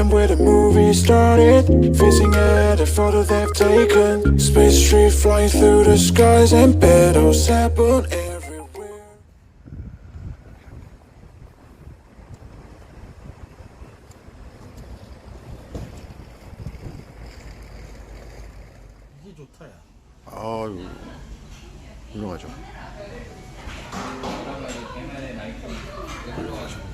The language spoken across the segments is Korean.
time where the movie started. Facing at a photo they've taken. Space tree flying through the skies and battles happen everywhere. 이게 좋다 야 아유 훌륭하죠 훌륭하죠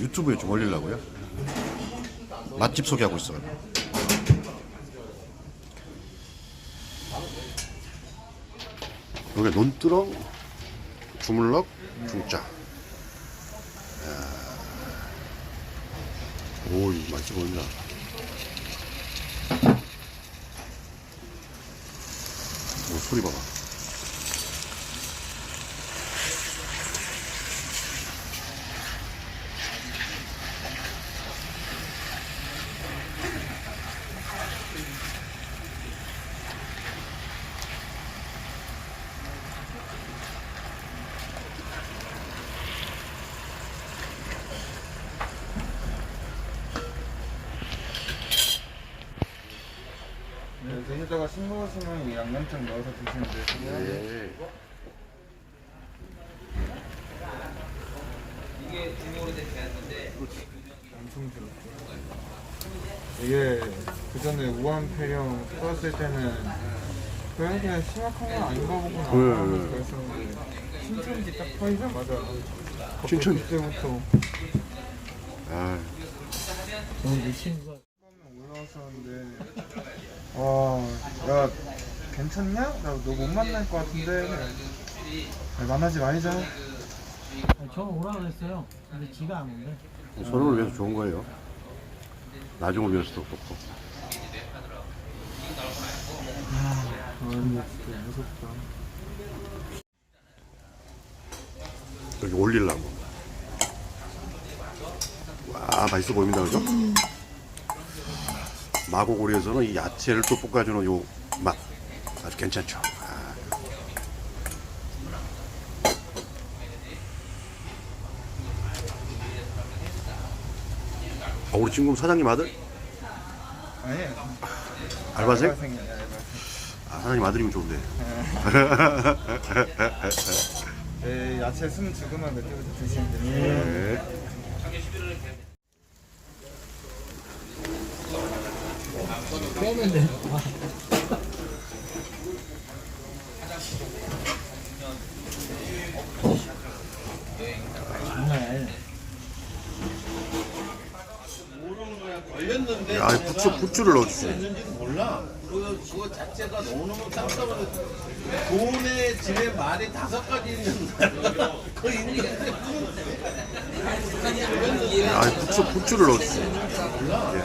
유튜브에 좀 올리려고요? 맛집 소개하고 있어요. 여기 논두렁 주물럭 중짜. 오 이거 맛있어 보인다 오 소리 봐봐 네, 여기다가 싱거우시면 이 양념장 넣어서 드시면 되고요. 예. 엄청 들었고. 이게 그 전에 우한 폐렴 터졌을 때는 그냥 그냥 심각한 건 아닌가 보구나 네. 하면서 그랬었는데 신천지 딱 터지자마자 신천- 그때부터 아, 내 친구가 처음에 올라왔었는데 와야 괜찮냐? 나너못 만날 것 같은데. 야, 만나지 말자. 아니, 저는 오라 그랬어요. 근데 지가 안 온대. 서로를 위해서 좋은 거예요. 나중을 위해서도 좋고. 아 진짜 무섭다. 여기 올리려고. 와 맛있어 보입니다 그죠? 마고고리에서는 이 야채를 또 볶아주는 요 맛. 아주 괜찮죠. 아. 아, 우리 친구 사장님 아들? 아니 알바생? 알바생이야 알바생. 아, 사장님 아들이면 좋은데. 네, 야채 숨 죽으면 그때부터 드시면 됩니 정말 야, 이 부추, 부추를 게 야, 이 부추, 부추를 넣어주시네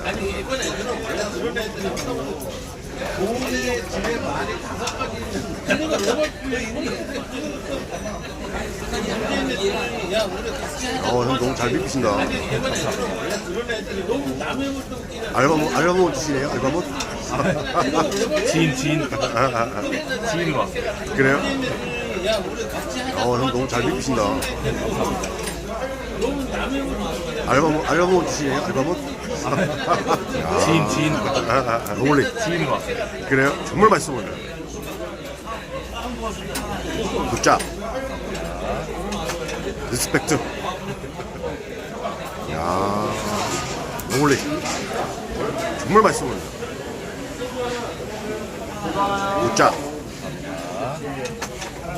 아니, 이번에 원래 그런 집에 말이 다섯 가지 있는 그. 어, 형 너무 잘 비비신다 원래. 알바몬, 알바몬 드시네요 알바몬? 지인 지인 지인으로 왔어요. 그래요? 어, 형 너무 잘 비비신다 알바몬, 알바몬 드시네요? 알바몬? 지인 지인. 너물리 지인으로 왔어요. 그래요? 정말 맛있어 보여요. 굿자 리스펙트. 야 너물리 정말 맛있어 보여요. 굿자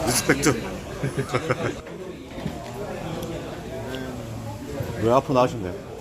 리스펙트 왜 앞으로 나오신대요?